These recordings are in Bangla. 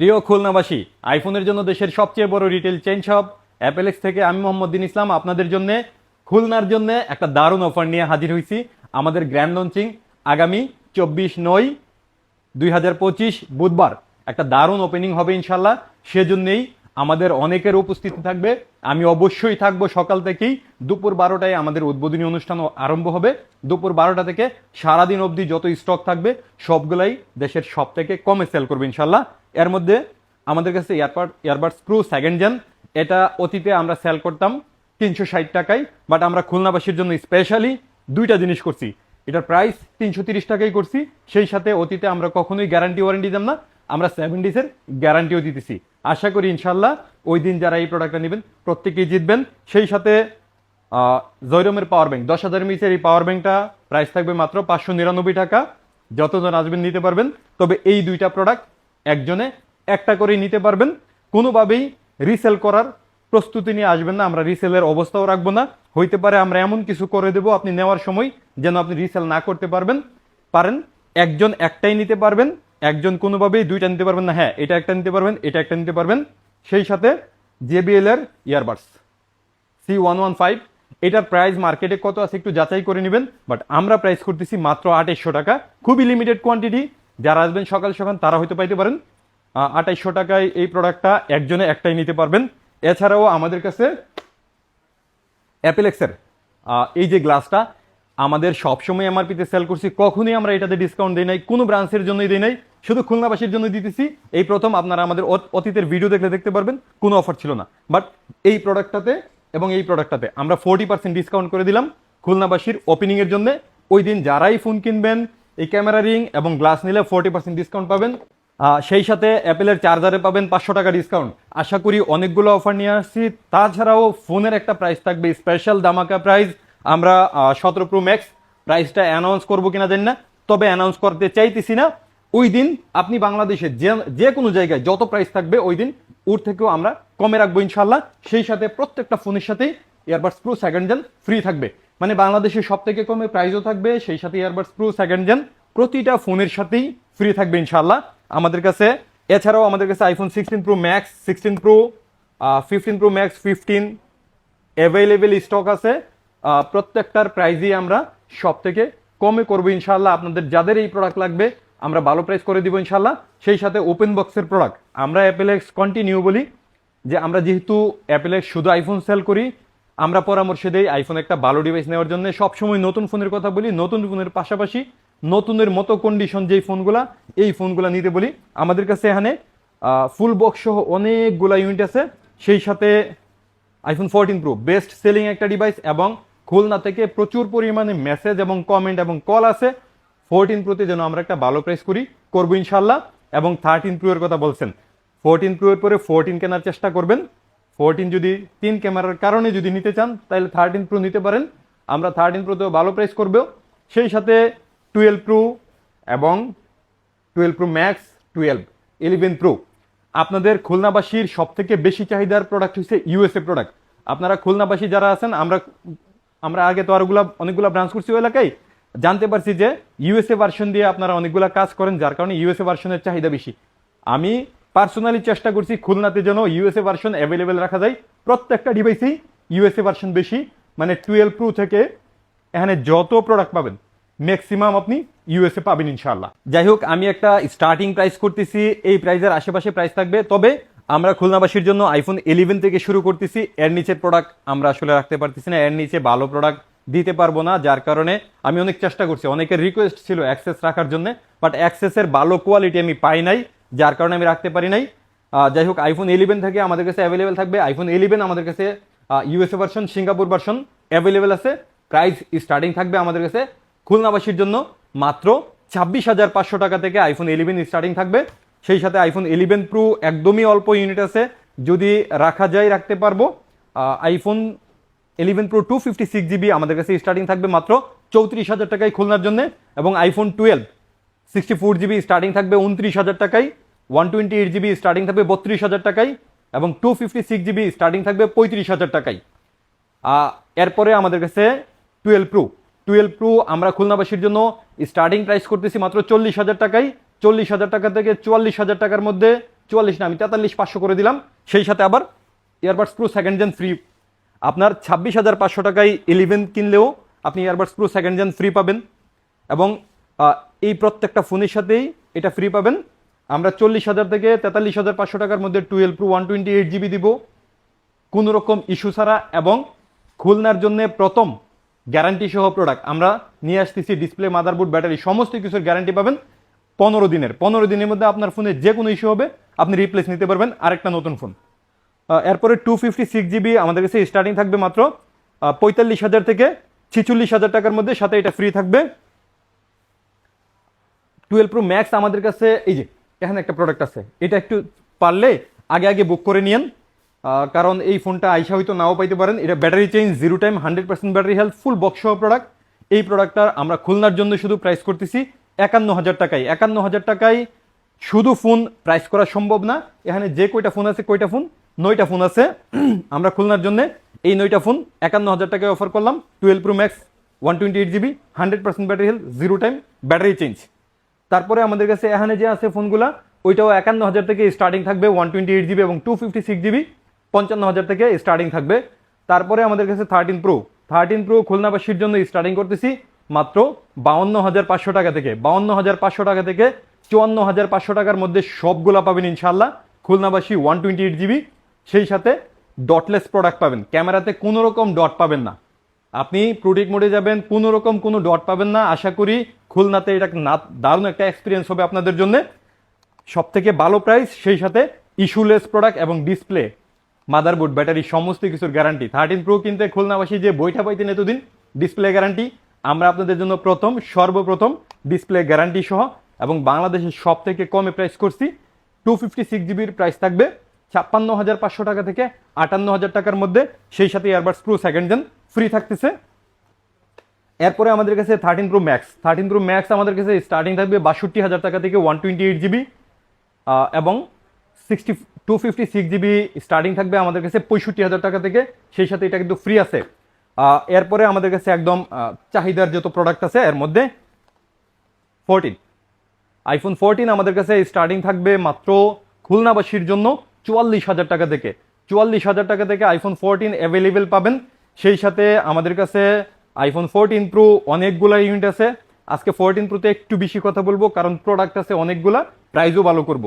প্রিয় খুলনাবাসী, আইফোনের জন্য দেশের সবচেয়ে বড় রিটেল চেন শপ অ্যাপেলেক্স থেকে আমি মোহাম্মদ দিন ইসলাম আপনাদের জন্য, খুলনার জন্য একটা দারুণ অফার নিয়ে হাজির হয়েছি আমাদের গ্র্যান্ড লঞ্চিং আগামী চব্বিশ নয় দুই বুধবার। একটা দারুণ ওপেনিং হবে ইনশাল্লাহ, সেজন্যই আমাদের অনেকের উপস্থিতি থাকবে। আমি অবশ্যই থাকব সকাল থেকেই। দুপুর বারোটায় আমাদের উদ্বোধনী অনুষ্ঠান আরম্ভ হবে। দুপুর বারোটা থেকে সারাদিন অবধি যত স্টক থাকবে, সবগুলাই দেশের সব থেকে কমে সেল করবে ইনশাল্লাহ এর মধ্যে আমাদের কাছে airpod earbud screw second gen এটা অতীতে আমরা সেল করতাম তিনশো ষাট টাকায় বাট আমরা খুলনাবাসীর জন্য স্পেশালি দুইটা জিনিস করছি। এটার প্রাইস তিনশো তিরিশ টাকাই করছি। সেই সাথে অতীতে আমরা কখনোই গ্যারান্টি ওয়ারেন্টি দিতাম না। আমরা সেভেন ডিসের গ্যারান্টিও দিতেছি। আশা করি ইনশাল্লাহ ওই দিন যারা এই প্রোডাক্টটা নেবেন, প্রত্যেকেই জিতবেন। সেই সাথে জয়রমের পাওয়ার ব্যাংক দশ হাজার মিচের এই পাওয়ার ব্যাংকটা প্রাইস থাকবে মাত্র পাঁচশো নিরানব্বই টাকা। যতজন আসবেন নিতে পারবেন, তবে এই দুইটা প্রোডাক্ট একজনে একটা করেই নিতে পারবেন। কোনোভাবেই রিসেল করার প্রস্তুতি নিয়ে আসবেন না, আমরা রিসেলের অবস্থাও রাখব না। হইতে পারে আমরা এমন কিছু করে দেবো, আপনি নেওয়ার সময় যেন আপনি রিসেল না করতে পারবেন। পারেন, একজন একটাই নিতে পারবেন। একজন কোনোভাবেই দুইটা নিতে পারবেন না হ্যাঁ এটা একটা নিতে পারবেন, এটা একটা নিতে পারবেন, সেই সাথে জেবিএল এর earbuds C one one five এটার প্রাইস মার্কেটে কত আছে একটু যাচাই করে নেবেন বাট আমরা প্রাইস করতেছি মাত্র আঠাইশশো টাকা, খুবই লিমিটেড কোয়ান্টিটি যারা আসবেন সকাল সকাল তারা হয়তো পাইতে পারেন আঠাইশশো টাকায় এই প্রোডাক্টটা একজনে একটাই নিতে পারবেন, এছাড়াও আমাদের কাছে অ্যাপেলেক্সের এই যে গ্লাসটা, আমাদের সবসময় এমআরপিতে সেল করছি, কখনোই আমরা এটাতে ডিসকাউন্ট দিই নাই, কোনো ব্রাঞ্চের জন্যই দিই নাই শুধু খুলনাবাসীর জন্য দিতেছি। এই প্রথম আপনারা আমাদের অত- অতীতের ভিডিও দেখলে দেখতে পারবেন, কোনো অফার ছিল না। বাট এই প্রোডাক্টটাতে এবং এই প্রোডাক্টটাতে আমরা ফোর্টি পার্সেন্ট ডিসকাউন্ট করে দিলাম খুলনাবাসীর ওপেনিংয়ের জন্য। ওই দিন যারাই ফোন কিনবেন, এই ক্যামেরা রিং এবং গ্লাস নিলে ফোর্টি পার্সেন্ট ডিসকাউন্ট পাবেন। সেই সাথে অ্যাপেলের চার্জারে পাবেন পাঁচশো টাকা ডিসকাউন্ট আশা করি অনেকগুলো অফার নিয়ে আসছি। তাছাড়াও ফোনের একটা প্রাইস থাকবে স্পেশাল দামাকা প্রাইস আমরা সতেরো প্রো ম্যাক্স প্রাইসটা অ্যানাউন্স করব কিনা জানি না, তবে অ্যানাউন্স করতে চাইতেছি না। ওই দিন আপনি বাংলাদেশে যে যে কোনো জায়গায় যত প্রাইস থাকবে ওই দিন ওর থেকেও আমরা কমে রাখব ইনশাল্লাহ সেই সাথে প্রত্যেকটা ফোনের সাথেই earbuds pro second gen free থাকবে। মানে বাংলাদেশে সব থেকে কমে প্রাইসও থাকবে, সেই সাথে ইয়ারবাডস প্রো সেকেন্ড জেন প্রতিটা ফোনের সাথেই ফ্রি থাকবে ইনশাল্লাহ আমাদের কাছে, এছাড়াও আমাদের কাছে iPhone sixteen pro max sixteen pro fifteen pro max fifteen available stock আছে। প্রত্যেকটার প্রাইজই আমরা সব থেকে কমে করব ইনশাল্লাহ আপনাদের যাদের এই প্রোডাক্ট লাগবে আমরা ভালো প্রাইস করে দিব ইনশাল্লাহ সেই সাথে ওপেন বক্সের প্রোডাক্ট আমরা অ্যাপেলেক্স কন্টিনিউ বলি যে আমরা যেহেতু অ্যাপেলেক্স শুধু আইফোন সেল করি, আমরা পরামর্শ দেই আইফোন একটা ভালো ডিভাইস নেওয়ার জন্য। সবসময় নতুন ফোনের কথা বলি, নতুন ফোনের পাশাপাশি নতুনের মতো কন্ডিশন যেই ফোনগুলা, এই ফোনগুলা নিতে বলি। আমাদের কাছে এখানে ফুল বক্স সহ অনেকগুলা ইউনিট আছে। সেই সাথে iPhone fourteen pro best selling একটা ডিভাইস এবং খুলনা থেকে প্রচুর পরিমাণে মেসেজ এবং কমেন্ট এবং কল আছে। ফোরটিন প্রোতে যেন আমরা একটা ভালো প্রাইস করি, করব ইনশাল্লাহ এবং থার্টিন প্রো এর কথা বলছেন। ফোরটিন প্রো এর পরে ফোরটিন কেনার চেষ্টা করবেন। ফোরটিন যদি তিন ক্যামেরার কারণে যদি নিতে চান, তাহলে থার্টিন প্রো নিতে পারেন। আমরা থার্টিন প্রোতেও ভালো প্রাইস করব। সেই সাথে টুয়েলভ প্রো এবং twelve pro max twelve eleven pro আপনাদের খুলনাবাসীর সব থেকে বেশি চাহিদার প্রোডাক্ট হচ্ছে ইউএসএ প্রোডাক্ট আপনারা খুলনাবাসী যারা আছেন, আমরা আমরা আগে তো আরগুলা, অনেকগুলা ব্রাঞ্চ করছি ওই এলাকায়। জানতে পারছি যে ইউএসএ ভার্সন দিয়ে আপনারা অনেকগুলা কাজ করেন, যার কারণে ইউএসএ ভার্সনের চাহিদা বেশি। আমি পার্সোনালি চেষ্টা করছি খুলনাতে যেন ইউএসএ ভার্সন অ্যাভেলেবেল রাখা যায়। প্রত্যেকটা ডিভাইসেই ইউএসএ ভার্সন বেশি মানে টুয়েলভ প্রো থেকে এখানে যত প্রোডাক্ট পাবেন ম্যাক্সিমাম আপনি ইউএসএ পাবেন ইনশাল্লাহ যাই হোক, আমি একটা স্টার্টিং প্রাইস করতেছি, এই প্রাইসের আশেপাশে প্রাইস থাকবে। তবে আমরা খুলনাবাসীর জন্য আইফোন ইলেভেন থেকে শুরু করতেছি, এর নিচের প্রোডাক্ট আমরা আসলে রাখতে পারতেছি না, এর নিচে ভালো প্রোডাক্ট দিতে পারব না, যার কারণে আমি অনেক চেষ্টা করছি। অনেকের রিকোয়েস্ট ছিল অ্যাক্সেস রাখার জন্য বাট অ্যাক্সেসের ভালো কোয়ালিটি আমি পাই নাই, যার কারণে আমি রাখতে পারি নাই। যাই হোক আইফোন ইলেভেন থেকে আমাদের কাছে অ্যাভেলেবেল থাকবে। আইফোন ইলেভেন আমাদের কাছে USA version Singapore version available আছে। প্রাইস স্টার্টিং থাকবে আমাদের কাছে খুলনাবাসীর জন্য মাত্র ছাব্বিশ হাজার পাঁচশো টাকা থেকে আইফোন ইলেভেন স্টার্টিং থাকবে। সেই সাথে আইফোন ইলেভেন প্রো একদমই অল্প ইউনিট আছে। যদি রাখা যায়, রাখতে পারব। IPhone eleven pro two fifty six GB আমাদের কাছে স্টার্টিং থাকবে মাত্র চৌত্রিশ হাজার টাকায় খুলনার জন্য এবং iPhone twelve sixty four GB starting থাকবে উনত্রিশ হাজার টাকায় one twenty eight GB starting থাকবে বত্রিশ হাজার টাকায় এবং two fifty six GB starting থাকবে পঁয়ত্রিশ হাজার টাকায়। এরপরে আমাদের কাছে টুয়েলভ প্রো টুয়েলভ প্রো আমরা খুলনাবাসীর জন্য স্টার্টিং প্রাইস করতেছি মাত্র চল্লিশ হাজার টাকায়, চল্লিশ হাজার টাকা থেকে চুয়াল্লিশ হাজার টাকার মধ্যে চুয়াল্লিশ না, আমি তেতাল্লিশ পাঁচশো করে দিলাম, সেই সাথে আবার earbuds pro second gen free আপনার ছাব্বিশ হাজার পাঁচশো টাকায় ইলেভেন কিনলেও আপনি earbuds pro second gen free পাবেন এবং এই প্রত্যেকটা ফোনের সাথেই এটা ফ্রি পাবেন। আমরা চল্লিশ হাজার থেকে তেতাল্লিশ হাজার পাঁচশো টাকার মধ্যে twelve pro one twenty eight GB দিব। কোনো রকম ইস্যু ছাড়া এবং খুলনার জন্য প্রথম গ্যারান্টি সহ প্রোডাক্ট আমরা নিয়ে আসতেছি ডিসপ্লে মাদারবোর্ড ব্যাটারি সমস্ত কিছুর গ্যারান্টি পাবেন পনেরো দিনের। পনেরো দিনের মধ্যে আপনার ফোনে যে কোনো ইস্যু হবে, আপনি রিপ্লেস নিতে পারবেন আরেকটা নতুন ফোন এরপরে টু ফিফটি সিক্স জিবি আমাদের কাছে স্টার্টিং থাকবে মাত্র পঁয়তাল্লিশ হাজার থেকে ছিচল্লিশ হাজার টাকার মধ্যে সাথে এটা ফ্রি থাকবে। টুয়েলভ প্রো ম্যাক্স আমাদের কাছে, এই যে, এখানে একটা প্রোডাক্ট আছে, এটা একটু পারলে আগে আগে বুক করে নিয়েন। কারণ এই ফোনটা আইসা হয়তো নাও পাইতে পারেন। এটা battery change zero time hundred percent battery health full box সহ প্রোডাক্ট এই প্রোডাক্টটার আমরা খুলনার জন্য শুধু প্রাইস করতেছি একান্ন হাজার টাকায়। একান্ন হাজার টাকায় শুধু ফোন প্রাইস করা সম্ভব না। এখানে যে কয়টা ফোন আছে কয়টা ফোন নয়টা ফোন আছে। আমরা খুলনার জন্য এই নয়টা ফোন একান্ন হাজার টাকায় অফার করলাম। Twelve pro max one twenty eight GB hundred percent battery health zero time battery change তারপরে আমাদের কাছে এখানে যে আছে ফোনগুলা ওইটাও একান্ন হাজার থেকে স্টার্টিং থাকবে ওয়ান টোয়েন্টি এইট জিবি এবং টু ফিফটি সিক্স জিবি পঞ্চান্ন হাজার থেকে স্টার্টিং থাকবে। তারপরে আমাদের কাছে থার্টিন প্রো থার্টিন প্রো খুলনাবাসীর জন্য স্টার্টিং করতেছি মাত্র বাউন্ন হাজার পাঁচশো টাকা থেকে। বাউন্ন হাজার পাঁচশো টাকা থেকে চুয়ান্ন হাজার পাঁচশো টাকার মধ্যে সবগুলা পাবেন ইনশাল্লাহ খুলনাবাসী ওয়ান টোয়েন্টি এইট জিবি সেই সাথে ডটলেস প্রোডাক্ট পাবেন। ক্যামেরাতে কোনো রকম ডট পাবেন না। আপনি প্রোটেক্ট মোডে যাবেন, কোনো রকম কোনো ডট পাবেন না। আশা করি খুলনাতে এটা না দারুণ একটা এক্সপিরিয়েন্স হবে আপনাদের জন্য। সব থেকে ভালো প্রাইস সেই সাথে ইস্যুলেস প্রোডাক্ট এবং ডিসপ্লে মাদারবোর্ড ব্যাটারি সমস্ত কিছুর গ্যারান্টি থার্টিন প্রো কিনতে খুলনাবাসী যে বইটা পাইতেন এতদিন ডিসপ্লে গ্যারান্টি আমরা আপনাদের জন্য প্রথম, সর্বপ্রথম ডিসপ্লে গ্যারান্টি সহ এবং বাংলাদেশের সব থেকে কমে প্রাইস করছি। টু ফিফটি সিক্স জিবির প্রাইস থাকবে। ছাপ্পান্ন হাজার পাঁচশো টাকা থেকে আটান্ন হাজার টাকার মধ্যে সেই সাথে earbuds pro second gen free থাকতেছে। এরপরে আমাদের কাছে thirteen pro max thirteen pro max আমাদের কাছে স্টার্টিং থাকবে বাষট্টি হাজার টাকা থেকে ওয়ান টোয়েন্টি এইট জিবি এবং sixty two fifty six GB starting থাকবে আমাদের কাছে পঁয়ষট্টি হাজার টাকা থেকে, সেই সাথে এটা কিন্তু ফ্রি আছে। এরপরে আমাদের কাছে একদম চাহিদার যত প্রোডাক্ট আছে, এর মধ্যে ফোরটিন আইফোন ফোরটিন আমাদের কাছে স্টার্টিং থাকবে মাত্র খুলনাবাসীর জন্য চুয়াল্লিশ হাজার টাকা থেকে। চুয়াল্লিশ হাজার টাকা থেকে আইফোন ফোরটিন অ্যাভেলেবেল পাবেন। সেই সাথে আমাদের কাছে আইফোন ফোরটিন প্রো অনেকগুলা ইউনিট আছে। আজকে ফোরটিন প্রোতে একটু বেশি কথা বলব, কারণ প্রোডাক্ট আছে অনেকগুলা প্রাইসও ভালো করব।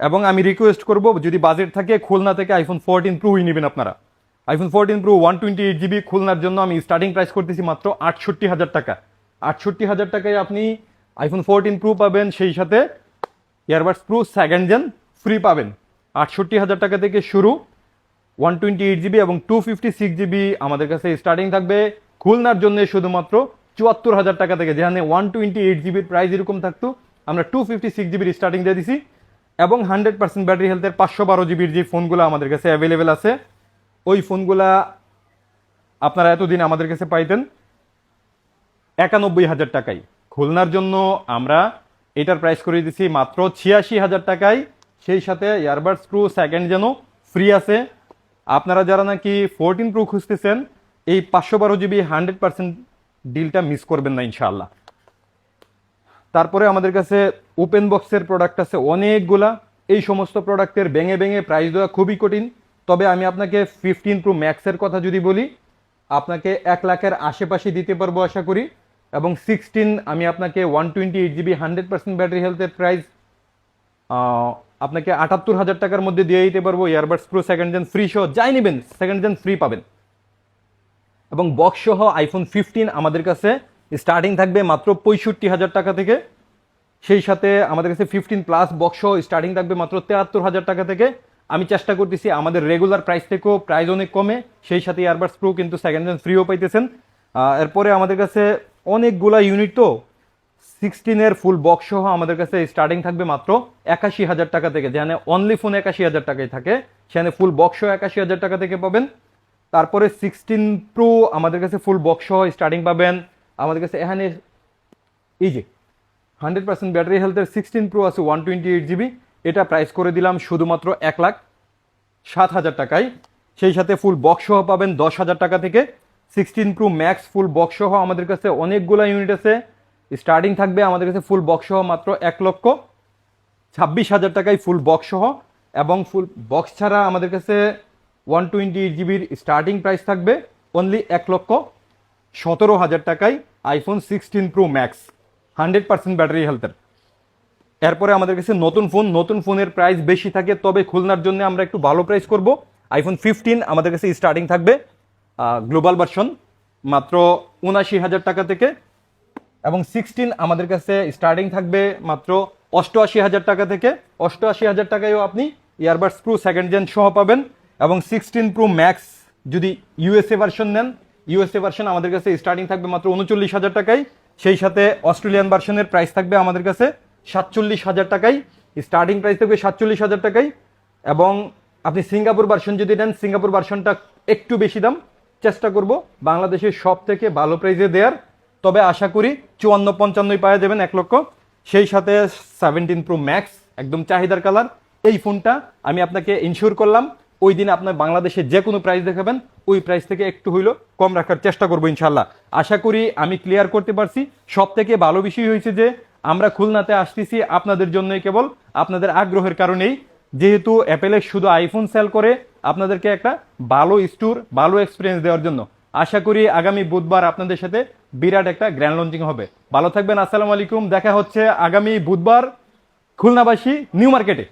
এবং আমি রিকোয়েস্ট করব, যদি বাজেট থাকে, খুলনা থেকে আইফোন ফোরটিন প্রোই নেবেন আপনারা। IPhone fourteen pro one twenty eight GB খুলনার জন্য আমি স্টার্টিং প্রাইস করতেছি মাত্র আটষট্টি হাজার টাকা। আটষট্টি হাজার টাকায় আপনি আইফোন ফোরটিন প্রো পাবেন, সেই সাথে earbuds pro second gen free পাবেন। আটষট্টি হাজার টাকা থেকে শুরু। ওয়ান টোয়েন্টি এইট জিবি এবং টু ফিফটি সিক্স জিবি আমাদের কাছে স্টার্টিং থাকবে। খুলনার জন্য শুধুমাত্র চুয়াত্তর হাজার টাকা থেকে, যেখানে ওয়ান টোয়েন্টি এইট জিবির প্রাইস এরকম থাকতো, আমরা টু ফিফটি সিক্স জিবির স্টার্টিং দিয়ে দিছি। এবং হান্ড্রেড পার্সেন্ট ব্যাটারি হেলথের পাঁচশো বারো জিবির যে ফোনগুলো আমাদের কাছে অ্যাভেলেবেল আছে, ওই ফোনগুলা আপনারা এতদিন আমাদের কাছে পাইতেন একানব্বই হাজার টাকায়। খুলনার জন্য আমরা এটার প্রাইস করে দিছি মাত্র ছিয়াশি হাজার টাকায়। সেই সাথে earbuds pro second gen free আছে। আপনারা যারা নাকি ফোরটিন প্রো খুঁজতেছেন, এই পাঁচশো বারো জিবি হান্ড্রেড পার্সেন্ট ডিলটা মিস করবেন না ইনশাআল্লাহ। তারপরে আমাদের কাছে ওপেন বক্সের প্রোডাক্ট আছে অনেকগুলা। এই সমস্ত প্রোডাক্টের ভেঙে ভেঙে প্রাইস দেওয়া খুবই কঠিন। তবে আমি আপনাকে ফিফটিন প্রো ম্যাক্সের কথা যদি বলি, আপনাকে এক লাখের আশেপাশে দিতে পারব আশা করি। এবং সিক্সটিন আমি আপনাকে one twenty eight GB hundred percent battery হেলথের প্রাইস আপনাকে আটাত্তর হাজার টাকার মধ্যে দিয়ে দিতে পারব earbuds pro second gen free সহ, যাই নেবেন সেকেন্ড জেন ফ্রি পাবেন। এবং বক্স সহ আইফোন ফিফটিন আমাদের কাছে স্টার্টিং থাকবে মাত্র পঁয়ষট্টি হাজার টাকা থেকে। সেই সাথে আমাদের কাছে ফিফটিন প্লাস বক্স স্টার্টিং থাকবে মাত্র তেহাত্তর হাজার টাকা থেকে। আমি চেষ্টা করতেছি আমাদের রেগুলার প্রাইস থেকেও প্রাইস অনেক কমে, সেই সাথে ইয়ারবাডস প্রো কিন্তু সেকেন্ড হ্যান্ড ফ্রিও পাইতেছেন। এরপরে আমাদের কাছে অনেকগুলা ইউনিট তো সিক্সটিনের ফুল বক্স সহ আমাদের কাছে স্টার্টিং থাকবে মাত্র একাশি হাজার টাকা থেকে। যেখানে অনলি ফোন একাশি হাজার টাকায় থাকে। সেখানে ফুল বক্স সহ একাশি হাজার টাকা থেকে পাবেন। তারপরে সিক্সটিন প্রো আমাদের কাছে ফুল বক্স সহ স্টার্টিং পাবেন। আমাদের কাছে এখানে এই যে হান্ড্রেড পার্সেন্ট ব্যাটারি হেলথের সিক্সটিন প্রো আছে ওয়ান টোয়েন্টি এইট জিবি এটা প্রাইস করে দিলাম শুধুমাত্র এক লাখ সাত হাজার টাকায়। সেই সাথে ফুল বক্স সহ পাবেন দশ হাজার টাকা থেকে। Sixteen pro max full box সহ আমাদের কাছে অনেকগুলো ইউনিট আছে। স্টার্টিং থাকবে আমাদের কাছে ফুল বক্স সহ মাত্র এক লক্ষ ছাব্বিশ হাজার টাকায় ফুল বক্স সহ এবং ফুল বক্স ছাড়া আমাদের কাছে ওয়ান টোয়েন্টি এইট জিবির স্টার্টিং প্রাইস থাকবে অনলি এক লক্ষ সতেরো হাজার টাকায় iPhone sixteen pro max hundred percent battery হেলথের এরপরে আমাদের কাছে নতুন ফোন নতুন ফোনের প্রাইস বেশি থাকে, তবে খুলনার জন্য আমরা একটু ভালো প্রাইস করব। আইফোন ফিফটিন আমাদের কাছে স্টার্টিং থাকবে গ্লোবাল ভার্সন মাত্র উনাশি হাজার টাকা থেকে এবং সিক্সটিন আমাদের কাছে স্টার্টিং থাকবে মাত্র অষ্টআশি হাজার টাকা থেকে। অষ্টআশি হাজার টাকায়ও আপনি ইয়ারবাডস প্রো সেকেন্ড জেন সহ পাবেন এবং সিক্সটিন প্রো ম্যাক্স যদি ইউএসএ ভার্সন নেন ইউএসএ ভার্সন আমাদের কাছে স্টার্টিং থাকবে মাত্র উনচল্লিশ হাজার টাকায়। সেই সাথে অস্ট্রেলিয়ান ভার্সনের প্রাইস থাকবে আমাদের কাছে সাতচল্লিশ হাজার টাকায়। স্টার্টিং প্রাইস থাকবে সাতচল্লিশ হাজার টাকায়। এবং আপনি সিঙ্গাপুর ভার্সন যদি নেন সিঙ্গাপুর ভার্সনটা একটু বেশি দাম। চেষ্টা করব বাংলাদেশের সব থেকে ভালো প্রাইসে দেওয়ার তবে আশা করি চুয়ান্ন পঞ্চান্নই পাওয়া যাবেন এক লক্ষ। সেই সাথে সেভেন্টিন প্রো ম্যাক্স একদম চাহিদার কালার এই ফোনটা আমি আপনাকে ইনশিওর করলাম। ওই দিন আপনার বাংলাদেশে যে কোনো প্রাইস দেখাবেন, ওই প্রাইস থেকে একটু হইল কম রাখার চেষ্টা করব ইনশাল্লাহ আশা করি আমি ক্লিয়ার করতে পারছি। সব থেকে ভালো বিষয় হয়েছে যে, আমরা খুলনাতে আসতেছি আপনাদের জন্যই কেবল, আপনাদের আগ্রহের কারণেই। যেহেতু অ্যাপেলের শুধু আইফোন সেল করে আপনাদেরকে একটা ভালো স্টোর ভালো এক্সপিরিয়েন্স দেওয়ার জন্য। আশা করি আগামী বুধবার আপনাদের সাথে বিরাট একটা গ্র্যান্ড লঞ্চিং হবে। ভালো থাকবেন, আসসালামু আলাইকুম। দেখা হচ্ছে আগামী বুধবার খুলনাবাসী নিউ মার্কেটে।